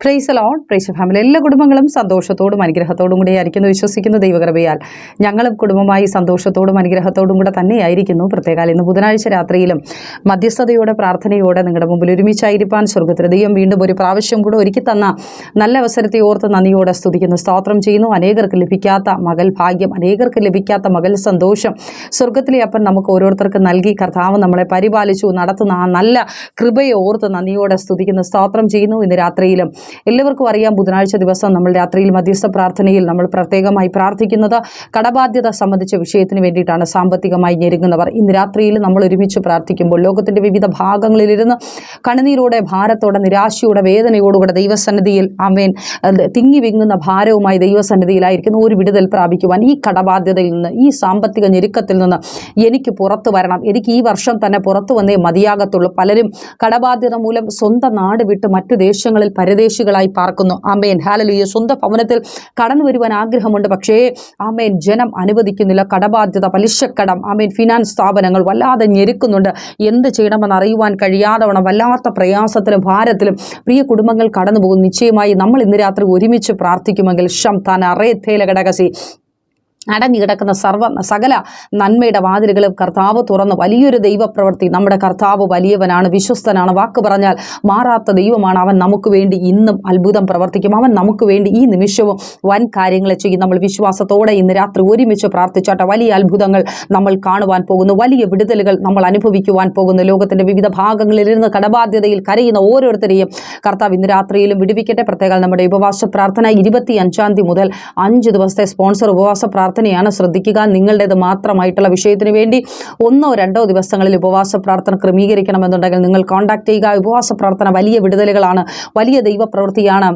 Price loan price family എല്ലാ കുടുംബങ്ങളും സന്തോഷത്തോടും അനുഗ്രഹത്തോടും കൂടി ആയിരിക്കുന്നു. വിശ്വസിക്കുന്ന ദൈവകൃപയാൽ. ഞങ്ങളും കുടുംബമായി സന്തോഷത്തോടും അനുഗ്രഹത്തോടും കൂടെ തന്നെയായിരിക്കുന്നു. പ്രത്യേകാൽ ഇന്ന് ബുധനാഴ്ച രാത്രിയിലും മധ്യസ്ഥതയോടെ പ്രാർത്ഥനയോടെ നിങ്ങളുടെ മുമ്പിൽ ഒരുമിച്ചായിരിക്കാൻ സ്വർഗത്തിൽ ദൈവം വീണ്ടും ഒരു പ്രാവശ്യം കൂടെ ഒരുക്കി തന്ന നല്ല അവസരത്തെ ഓർത്ത് നന്ദിയോടെ സ്തുതിക്കുന്നു. സ്തോത്രം ചെയ്യുന്നു. അനേകർക്ക് ലഭിക്കാത്ത മകൾ ഭാഗ്യം അനേകർക്ക് ലഭിക്കാത്ത മകൾ സന്തോഷം. സ്വർഗത്തിലെ അപ്പൻ നമുക്ക് ഓരോരുത്തർക്കും നൽകി. കർത്താവ് നമ്മളെ പരിപാലിച്ചു നടത്തുന്ന ആ നല്ല കൃപയെ ഓർത്ത് നന്ദിയോടെ സ്തുതിക്കുന്നു. സ്തോത്രം ചെയ്യുന്നു. ഇന്ന് രാത്രിയിലും എല്ലാവർക്കും അറിയാം ബുധനാഴ്ച ദിവസം നമ്മൾ രാത്രിയിൽ മധ്യസ്ഥ പ്രാർത്ഥനയിൽ നമ്മൾ പ്രത്യേകമായി പ്രാർത്ഥിക്കുന്നത് കടബാധ്യത സംബന്ധിച്ച വിഷയത്തിന് വേണ്ടിയിട്ടാണ് സാമ്പത്തികമായി ഞെരുങ്ങുന്നവർ. ഇന്ന് രാത്രിയിൽ നമ്മൾ ഒരുമിച്ച് പ്രാർത്ഥിക്കുമ്പോൾ ലോകത്തിന്റെ വിവിധ ഭാഗങ്ങളിലിരുന്ന് കണ്ണുനീരോടെ ഭാരത്തോടെ നിരാശയോടെ വേദനയോടുകൂടെ ദൈവസന്നിധിയിൽ അമേൻ തിങ്ങി വിങ്ങുന്ന ഭാരവുമായി ദൈവസന്നിധിയിലായിരിക്കുന്ന ഒരു വിടുതൽ പ്രാപിക്കുവാൻ ഈ കടബാധ്യതയിൽ നിന്ന് ഈ സാമ്പത്തിക ഞെരുക്കത്തിൽ നിന്ന് എനിക്ക് പുറത്തു വരണം. എനിക്ക് ഈ വർഷം തന്നെ പുറത്തു വന്നേ മതിയാകത്തുള്ളൂ. പലരും കടബാധ്യത മൂലം സ്വന്തം നാട് വിട്ട് മറ്റു ദേശങ്ങളിൽ പരദേശികളായി പാർക്കുന്നു. ആമേൻ. ഹാലലുയ സ്വന്തം ഭവനത്തിൽ കടന്നു വരുവാൻ ആഗ്രഹമുണ്ട്. പക്ഷേ ആമേൻ ജനം അനുവദിക്കുന്നില്ല. കടബാധ്യത പലിശക്കടം ആമേൻ ഫിനാൻസ് സ്ഥാപനങ്ങൾ വല്ലാതെ ഞെരുക്കുന്നുണ്ട്. എന്ത് ചെയ്യണമെന്ന് അറിയുവാൻ കഴിയാതവണ വല്ലാത്ത പ്രയാസത്തിലും ഭാരത്തിലും പ്രിയ കുടുംബങ്ങൾ കടന്നു പോകും നിശ്ചയമായി നമ്മൾ ഇന്ന് രാത്രി ഒരുമിച്ച് പ്രാർത്ഥിക്കുമെങ്കിൽ ഷം താൻ അറേ തേല ഘടകസി അടഞ്ഞു കിടക്കുന്ന സർവ സകല നന്മയുടെ വാതിലുകളും കർത്താവ് തുറന്ന്. വലിയൊരു ദൈവപ്രവൃത്തി. നമ്മുടെ കർത്താവ് വലിയവനാണ് വിശ്വസ്തനാണ്. വാക്ക് പറഞ്ഞാൽ മാറാത്ത ദൈവമാണ് അവൻ നമുക്ക് വേണ്ടി ഇന്നും അത്ഭുതം പ്രവർത്തിക്കും. അവൻ നമുക്ക് വേണ്ടി ഈ നിമിഷവും വൻ കാര്യങ്ങളെ ചെയ്യും. നമ്മൾ വിശ്വാസത്തോടെ ഇന്ന് രാത്രി ഒരുമിച്ച് പ്രാർത്ഥിച്ചാട്ടെ. വലിയ അത്ഭുതങ്ങൾ നമ്മൾ കാണുവാൻ പോകുന്നു. വലിയ വിടുതലുകൾ നമ്മൾ അനുഭവിക്കുവാൻ പോകുന്നു. ലോകത്തിന്റെ വിവിധ ഭാഗങ്ങളിലിരുന്ന് കടബാധ്യതയിൽ കരയുന്ന ഓരോരുത്തരെയും കർത്താവ് ഇന്ന് രാത്രിയിലും വിടുവിക്കട്ടെ. പ്രത്യേകം നമ്മുടെ ഉപവാസ പ്രാർത്ഥന ഇരുപത്തി അഞ്ചാം തീയതി മുതൽ അഞ്ച് ദിവസത്തെ സ്പോൺസർ ഉപവാസ പ്രാർത്ഥനയാണ് ശ്രദ്ധിക്കുക. നിങ്ങളുടേത് മാത്രമായിട്ടുള്ള വിഷയത്തിന് വേണ്ടി ഒന്നോ രണ്ടോ ദിവസങ്ങളിൽ ഉപവാസ പ്രാർത്ഥന ക്രമീകരിക്കണമെന്നുണ്ടെങ്കിൽ നിങ്ങൾ കോൺടാക്ട് ചെയ്യുക. ഉപവാസ പ്രാർത്ഥന വലിയ വിടുതലുകളാണ്. വലിയ ദൈവപ്രവൃത്തിയാണ്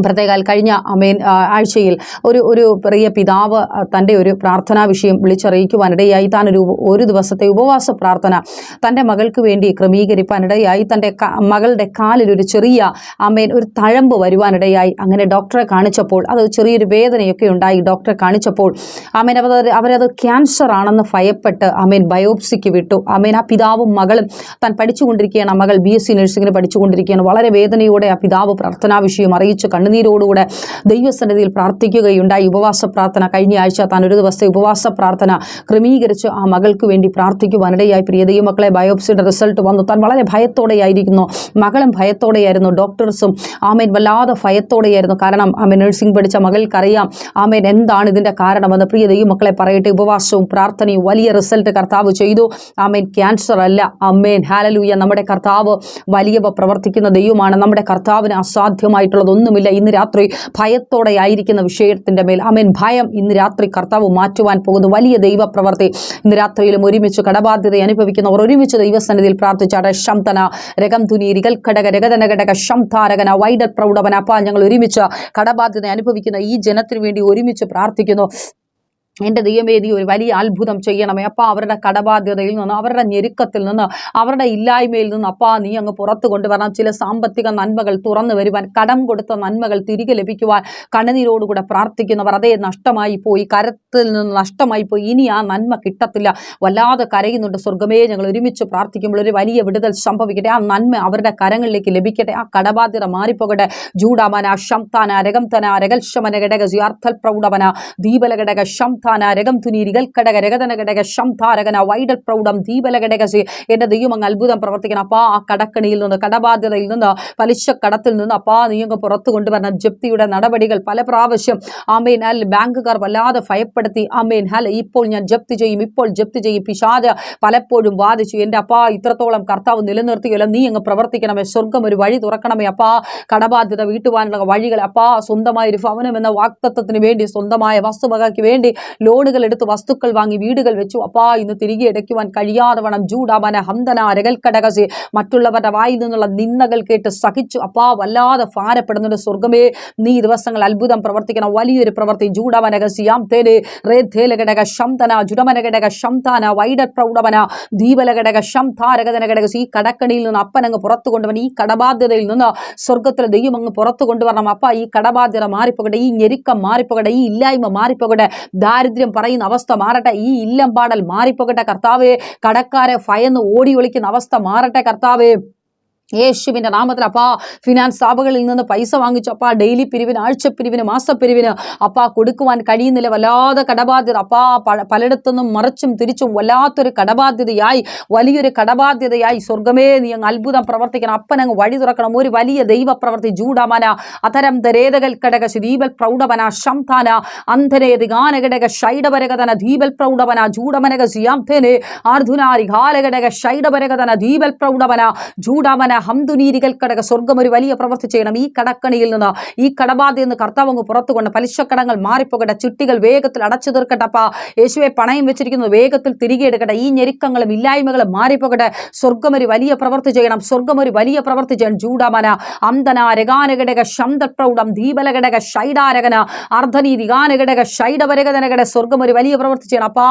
പ്രത്യേകാൽ കഴിഞ്ഞ അമേൻ ആഴ്ചയിൽ ഒരു ഒരു പ്രിയ പിതാവ് തന്റെ ഒരു പ്രാർത്ഥനാ വിഷയം വിളിച്ചറിയിക്കുവാനിടയായി. താൻ ഒരു ഒരു ദിവസത്തെ ഉപവാസ പ്രാർത്ഥന തന്റെ മകൾക്ക് വേണ്ടി ക്രമീകരിക്കാനിടയായി തന്റെ മകളുടെ കാലിൽ ഒരു ചെറിയ അമേൻ ഒരു തഴമ്പ് വരുവാനിടയായി. അങ്ങനെ ഡോക്ടറെ കാണിച്ചപ്പോൾ അത് ചെറിയൊരു വേദനയൊക്കെ ഉണ്ടായി. ഡോക്ടറെ കാണിച്ചപ്പോൾ അമേൻ അവർ അവരത് ക്യാൻസർ ആണെന്ന് ഭയപ്പെട്ട് അമേൻ ബയോപ്സിക്ക് വിട്ടു. അമേൻ ആ പിതാവും മകളും താൻ പഠിച്ചുകൊണ്ടിരിക്കുകയാണ്. മകൾ ബി എസ് സി നഴ്സിങ്ങിന് പഠിച്ചുകൊണ്ടിരിക്കുകയാണ്. വളരെ വേദനയോടെ ആ പിതാവ് പ്രാർത്ഥനാ വിഷയം അറിയിച്ച് കണ്ണുനീരോടുകൂടെ ദൈവസന്നിധിയിൽ പ്രാർത്ഥിക്കുകയുണ്ടായി. ഉപവാസ പ്രാർത്ഥന കഴിഞ്ഞ ആഴ്ച താൻ ഒരു ദിവസത്തെ ഉപവാസ പ്രാർത്ഥന ക്രമീകരിച്ച് ആ മകൾക്ക് വേണ്ടി പ്രാർത്ഥിക്കുവാനിടയായി. പ്രിയ ദൈവമക്കളെ ബയോപ്സിയുടെ റിസൾട്ട് വന്നു. താൻ വളരെ ഭയത്തോടെയായിരിക്കുന്നു. മകളും ഭയത്തോടെയായിരുന്നു. ഡോക്ടേഴ്സും ആമേൻ വല്ലാതെ ഭയത്തോടെയായിരുന്നു. കാരണം ആമേൻ നഴ്സിംഗ് പഠിച്ച മകൾക്കറിയാം ആമേൻ എന്താണ് ഇതിന്റെ കാരണമെന്ന്. പ്രിയ ദൈവമക്കളെ പറയട്ടെ ഉപവാസവും പ്രാർത്ഥനയും വലിയ റിസൾട്ട് കർത്താവ് ചെയ്തു. ആമേൻ ക്യാൻസർ അല്ല. അമ്മേൻ ഹാലലൂയ. നമ്മുടെ കർത്താവ് വലിയവ പ്രവർത്തിക്കുന്ന ദൈവമാണ്. നമ്മുടെ കർത്താവിന് അസാധ്യമായിട്ടുള്ളതൊന്നുമില്ല. ഇന്ന് രാത്രി ഭയത്തോടെ ആയിരിക്കുന്ന വിഷയത്തിന്റെ മേൽ. അമേൻ. ഭയം ഇന്ന് രാത്രി കർത്താവ് മാറ്റുവാൻ പോകുന്നു വലിയ ദൈവപ്രവർത്തി. ഇന്ന് രാത്രിയിലും ഒരുമിച്ച് കടബാധ്യത അനുഭവിക്കുന്നവർ ഒരുമിച്ച് ദൈവസന്നിധിയിൽ പ്രാർത്ഥിച്ചാട്ടെ. ശംതന രകം തുനി രികൽഘടക ഘടക രഗതന ഘടക ശംധാരകന വൈഡർ പ്രൗഢവന അപ്പാ ഞങ്ങൾ ഒരുമിച്ച് കടബാധ്യത അനുഭവിക്കുന്ന ഈ ജനത്തിനു വേണ്ടി ഒരുമിച്ച് പ്രാർത്ഥിക്കുന്നു. എന്റെ ദൈവമേ നീ ഒരു വലിയ അത്ഭുതം ചെയ്യണമേ. അപ്പം അവരുടെ കടബാധ്യതയിൽ നിന്ന് അവരുടെ ഞെരുക്കത്തിൽ നിന്ന് അവരുടെ ഇല്ലായ്മയിൽ നിന്ന് അപ്പാ നീ അങ്ങ് പുറത്തു കൊണ്ടുവരണം. ചില സാമ്പത്തിക നന്മകൾ തുറന്നു വരുവാൻ കടം കൊടുത്ത നന്മകൾ തിരികെ ലഭിക്കുവാൻ കണ്ണുനീരോടുകൂടെ പ്രാർത്ഥിക്കുന്നവർ അതേ നഷ്ടമായി പോയി കരത്തിൽ നിന്ന് നഷ്ടമായി പോയി. ഇനി ആ നന്മ കിട്ടത്തില്ല. വല്ലാതെ കരയുന്നുണ്ട് സ്വർഗമേ ഞങ്ങൾ ഒരുമിച്ച് പ്രാർത്ഥിക്കുമ്പോൾ ഒരു വലിയ വിടുതൽ സംഭവിക്കട്ടെ. ആ നന്മ അവരുടെ കരങ്ങളിലേക്ക് ലഭിക്കട്ടെ. ആ കടബാധ്യത മാറിപ്പോകട്ടെ. ജൂഡാമന ശംതാന രഗംതന രകൽശമന ഘടക ജിയാർത്ഥൽ പ്രൗഢവന ദീപല ഘടക രഗം രകം തുനീരികൾ ഘടക രകതന ഘടക ശംധാരകന വൈഡൽ പ്രൗഢം ദീപല ഘടക സി എന്റെ ദൈവം അങ്ങ് അത്ഭുതം പ്രവർത്തിക്കണം. അപ്പാ ആ കടക്കണിയിൽ നിന്ന് കടബാധ്യതയിൽ നിന്ന് പലിശ കടത്തിൽ നിന്ന് അപ്പാ നീ അങ്ങ് പുറത്തു കൊണ്ടുവരണം. ജപ്തിയുടെ നടപടികൾ പല പ്രാവശ്യം ആമേൻ അൽ ബാങ്കുകാർ വല്ലാതെ ഭയപ്പെടുത്തി ആമേൻ ഹൽ ഇപ്പോൾ ഞാൻ ജപ്തി ചെയ്യും ഇപ്പോൾ ജപ്തി ചെയ്യും. പിശാജ് പലപ്പോഴും വാദിച്ചു എന്റെ അപ്പാ ഇത്രത്തോളം കർത്താവ് നിലനിർത്തിയല്ലോ നീ അങ്ങ് പ്രവർത്തിക്കണമേ സ്വർഗം ഒരു വഴി തുറക്കണമേ അപ്പാ കടബാധ്യത വീട്ടുവാനുള്ള വഴികൾ അപ്പാ സ്വന്തമായ ഒരു ഭവനം എന്ന വാക്തത്വത്തിന് വേണ്ടി സ്വന്തമായ വസ്തുവകയ്ക്ക് വേണ്ടി ലോണുകൾ എടുത്ത് വസ്തുക്കൾ വാങ്ങി വീടുകൾ വെച്ചു. അപ്പാ ഇന്ന് തിരികെ അടയ്ക്കുവാൻ കഴിയാതവണം ജൂഡാമന ഹംദന രകൽക്കടകസി മറ്റുള്ളവരുടെ വായിൽ നിന്നുള്ള നിന്ദകൾ കേട്ട് സഹിച്ചു. അപ്പാ വല്ലാതെ ഭാരപ്പെടുന്നുണ്ട് സ്വർഗമേ നീ ദിവസങ്ങൾ അത്ഭുതം പ്രവർത്തിക്കണം. വലിയൊരു പ്രവൃത്തി ജൂഡമനകസിയാം തേര് റേ ഘടക ശംതന ജുഡമനഘടക ശംതാന വൈഡ പ്രൗഢവന ദീപലഘടക ശംതാരകതനഘടകസി ഈ കടക്കണിയിൽ നിന്ന് അപ്പനങ്ങ് പുറത്തു കൊണ്ടുവരണം ഈ കടബാധ്യതയിൽ നിന്ന് സ്വർഗത്തിലെ ദൈവം അങ്ങ് പുറത്തു കൊണ്ടുവരണം അപ്പ ഈ കടബാധ്യത മാറിപ്പോകട്ടെ. ഈ ഞെരുക്കം മാറിപ്പോകട്ടെ. ഈ ഇല്ലായ്മ മാറിപ്പോകട്ടെ. ദാരിദ്ര്യം പറയുന്ന അവസ്ഥ മാറട്ടെ. ഈ ഇല്ലം പാടൽ മാറിപ്പോകട്ടെ കർത്താവെ. കടക്കാരെ ഭയന്ന് ഓടി ഒളിക്കുന്ന അവസ്ഥ മാറട്ടെ കർത്താവെ. യേശുവിന്റെ നാമത്തിൽ അപ്പാ ഫിനാൻസ് സ്ഥാപകളിൽ നിന്ന് പൈസ വാങ്ങിച്ചു. അപ്പാ ഡെയിലി പിരിവിന് ആഴ്ചപ്പിരിവിന് മാസപ്പിരിവിന് അപ്പാ കൊടുക്കുവാൻ കഴിയുന്നില്ല. വല്ലാതെ കടബാധ്യത. അപ്പാ പലയിടത്തുനിന്നും മറിച്ചും തിരിച്ചും വല്ലാത്തൊരു കടബാധ്യതയായി വലിയൊരു കടബാധ്യതയായി സ്വർഗമേ നീ അങ്ങ് അത്ഭുതം പ്രവർത്തിക്കണം. അപ്പനങ്ങ് വഴി തുറക്കണം. ഒരു വലിയ ദൈവപ്രവർത്തി ജൂഡമന അതരം ദരേതകൽ കടക ദീപൽ പ്രൗഢവന ശംധാന അന്ധനേതി ഗാനഘടക ഷൈഡപരകതന ദീപൽ പ്രൗഢവന ജൂഡമനക സിയാംധേനെ ആർധുനാരി ഘാലഘടക ഷൈഡപരകതന ദീപൽ പ്രൗഢവന ജൂഡമന ഹംദുനീരികൾ കടക സ്വർഗം ഒരു വലിയ പ്രവൃത്തി ചെയ്യണം. ഈ കടക്കണിയിൽ നിന്ന് ഈ കടബാധയിൽ നിന്ന് കർത്താവ് പുറത്തു കൊണ്ട് പലിശക്കടങ്ങൾ മാറിപ്പോകട്ടെ ചിട്ടികൾ വേഗത്തിൽ അടച്ചു തീർക്കട്ടെ അപ്പാ യേശുവെ പണയം വെച്ചിരിക്കുന്നത് വേഗത്തിൽ തിരികെ എടുക്കട്ടെ ഈ ഞെരുക്കങ്ങളും ഇല്ലായ്മകളും മാറിപ്പോകട്ടെ. സ്വർഗം ഒരു വലിയ പ്രവൃത്തി ചെയ്യണം സ്വർഗം ഒരു വലിയ പ്രവൃത്തി ചെയ്യണം. ചൂടാമന അന്തന രഗാനഘടക ശബ്ദപ്രൗഢം ദീപലഘടക ഷൈഡാരകന അർദ്ധനീതി ഗാനഘടക ഷൈഡവരകതനകട സ്വർഗം ഒരു വലിയ പ്രവൃത്തി ചെയ്യണം. അപ്പാ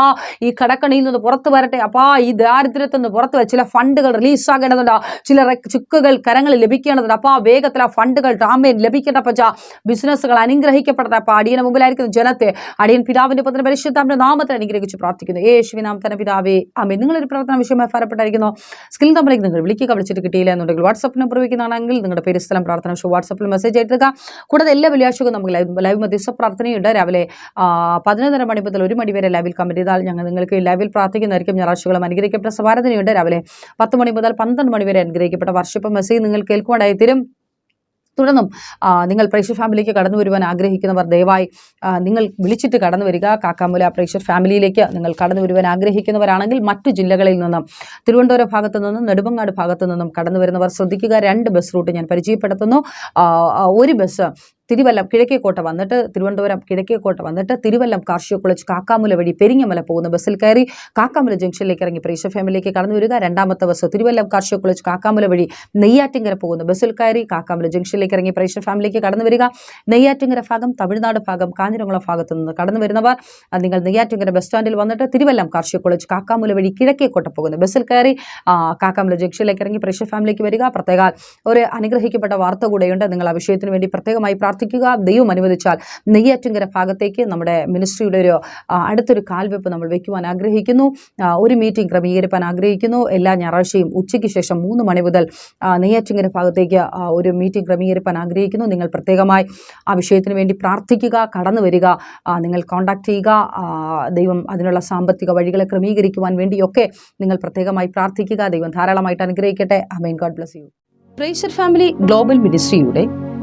ഈ കടക്കണിയിൽ നിന്ന് പുറത്തു വരട്ടെ അപ്പാ ഈ ദാരിദ്ര്യത്തിൽ നിന്ന് പുറത്തു ചില ഫണ്ടുകൾ റിലീസ് റിലീസാകേണ്ടതുണ്ട് ചില ചുക്കുകൾ കരങ്ങൾ ലഭിക്കേണ്ടതുണ്ട്. ആ വേഗത്തിൽ ആ ഫണ്ടുകൾ ടാമേൻ ലഭിക്കേണ്ടപ്പച്ച പച്ച ബിസിനസ്സുകൾ അനുഗ്രഹിക്കപ്പെടട്ടെ അപ്പോൾ അടിയന് മുമ്പിലായിരിക്കുന്ന ജനത്തെ. അടിയൻ പിതാവിന്റെ പത്തിന് പരിശുദ്ധാമിന്റെ നാമത്തിൽ അനുഗ്രഹിച്ച് പ്രാർത്ഥിക്കുന്നു. യേശുവി തന്നെ പിതാവേ അമ്മ നിങ്ങളൊരു പ്രാർത്ഥന വിഷയമായി ഫലപ്പെട്ടായിരിക്കുന്നു സ്കിൽ നമ്പറിലേക്ക് നിങ്ങൾ വിളിക്കുക. വിളിച്ചിട്ട് കിട്ടിയില്ല എന്നുണ്ടെങ്കിൽ വാട്സപ്പ് നമ്പർ ഉപയോഗിക്കുന്നതാണെങ്കിൽ നിങ്ങളുടെ പേര് സ്ഥലം പ്രാർത്ഥന വിഷയം വാട്സപ്പിൽ മെസ്സേജ് അയക്കുക കൂടാതെ എല്ലാ വെള്ളിയാഴ്ചകളും നമുക്ക് ലൈവ് ലൈവ് മധ്യസ്ഥ പ്രാർത്ഥനയുണ്ട് രാവിലെ പതിനൊന്നര മണി മുതൽ ഒരു മണി വരെ ലൈവിൽ കമന്റ് ചെയ്താൽ ഞങ്ങൾ നിങ്ങൾക്ക് ലൈവിൽ പ്രാർത്ഥിക്കുന്നതായിരിക്കും. ഞായറാഴ്ചകളും അനുഗ്രഹിക്കപ്പെട്ട സഭാരതനയുണ്ട് രാവിലെ പത്ത് മണി മുതൽ പന്ത്രണ്ട് മണി വരെ അനുഗ്രഹിക്കപ്പെട്ട വർഷിപ്പ് മെസ്സേജ് നിങ്ങൾ കേൾക്കുവാനായി തീരും തുടർന്നും നിങ്ങൾ പ്രേക്ഷർ ഫാമിലിക്ക് കടന്നു വരുവാൻ ആഗ്രഹിക്കുന്നവർ ദയവായി നിങ്ങൾ വിളിച്ചിട്ട് കടന്നു വരിക. കാക്കാമൂല പ്രേക്ഷർ ഫാമിലിയിലേക്ക് നിങ്ങൾ കടന്നു വരുവാൻ ആഗ്രഹിക്കുന്നവരാണെങ്കിൽ മറ്റു ജില്ലകളിൽ നിന്നും തിരുവനന്തപുരം ഭാഗത്തു നിന്നും നെടുമങ്ങാട് ഭാഗത്തു നിന്നും കടന്നു വരുന്നവർ ശ്രദ്ധിക്കുക. രണ്ട് ബസ് റൂട്ട് ഞാൻ പരിചയപ്പെടുത്തുന്നു. ഒരു ബസ് തിരുവല്ലം കിഴക്കേക്കോട്ട വന്നിട്ട് തിരുവനന്തപുരം കിഴക്കേക്കോട്ട വന്നിട്ട് തിരുവല്ലം കാർഷിക കോളേജ് കാക്കാമുല വഴി പെരിങ്ങമല പോകുന്ന ബസ്സിൽ കയറി കാക്കാമുല ജംഗ്ഷനിലേക്ക് ഇറങ്ങി പ്രേക്ഷ ഫാമിലിയിലേക്ക് കടന്നു വരിക. രണ്ടാമത്തെ ബസ് തിരുവല്ലം കാർഷിക കോളേജ് കാക്കാമുല വഴി നെയ്യാറ്റിങ്കര പോകുന്ന ബസ്സിൽ കയറി കാക്കാമുല ജംഗ്ഷനിലേക്ക് ഇറങ്ങി പ്രേക്ഷ ഫാമിലിയിലേക്ക് കടന്നു വരിക. നെയ്യാറ്റിങ്കര ഭാഗം തമിഴ്നാട് ഭാഗം കാഞ്ഞിരംകുളം ഭാഗത്തു നിന്ന് കടന്നു വരുന്നവർ നിങ്ങൾ നെയ്യാറ്റിങ്കര ബസ് സ്റ്റാൻഡിൽ വന്നിട്ട് തിരുവല്ലം കാർഷിക കോളേജ് കാക്കാമുല വഴി കിഴക്കേക്കോട്ട പോകുന്ന ബസ്സിൽ കയറി കാക്കാമുല ജംഗ്ഷനിലേക്ക് ഇറങ്ങി പ്രേക്ഷ ഫാമിലിക്ക് വരിക. പ്രത്യേക ഒരു അനുഗ്രഹിക്കപ്പെട്ട വാർത്ത കൂടെയുണ്ട്. നിങ്ങൾ ആ വിഷയത്തിന് വേണ്ടി പ്രത്യേകമായി പ്രാർത്ഥിക്കുക. ദൈവം അനുവദിച്ചാൽ നെയ്യാറ്റിങ്കര ഭാഗത്തേക്ക് നമ്മുടെ മിനിസ്ട്രിയുടെ ഒരു അടുത്തൊരു കാൽവെപ്പ് നമ്മൾ വയ്ക്കുവാൻ ആഗ്രഹിക്കുന്നു. ഒരു മീറ്റിംഗ് ക്രമീകരിക്കാൻ ആഗ്രഹിക്കുന്നു. എല്ലാ ഞായറാഴ്ചയും ഉച്ചയ്ക്ക് ശേഷം മൂന്ന് മണി മുതൽ നെയ്യാറ്റിങ്കര ഭാഗത്തേക്ക് ഒരു മീറ്റിംഗ് ക്രമീകരിക്കാൻ ആഗ്രഹിക്കുന്നു. നിങ്ങൾ പ്രത്യേകമായി ആ വിഷയത്തിന് വേണ്ടി പ്രാർത്ഥിക്കുക കടന്നു വരിക നിങ്ങൾ കോൺടാക്ട് ചെയ്യുക ദൈവം അതിനുള്ള സാമ്പത്തിക വഴികളെ ക്രമീകരിക്കുവാൻ വേണ്ടിയൊക്കെ നിങ്ങൾ പ്രത്യേകമായി പ്രാർത്ഥിക്കുക. ദൈവം ധാരാളമായിട്ട് അനുഗ്രഹിക്കട്ടെ. God bless you. Family global മിനിസ്ട്രിയുടെ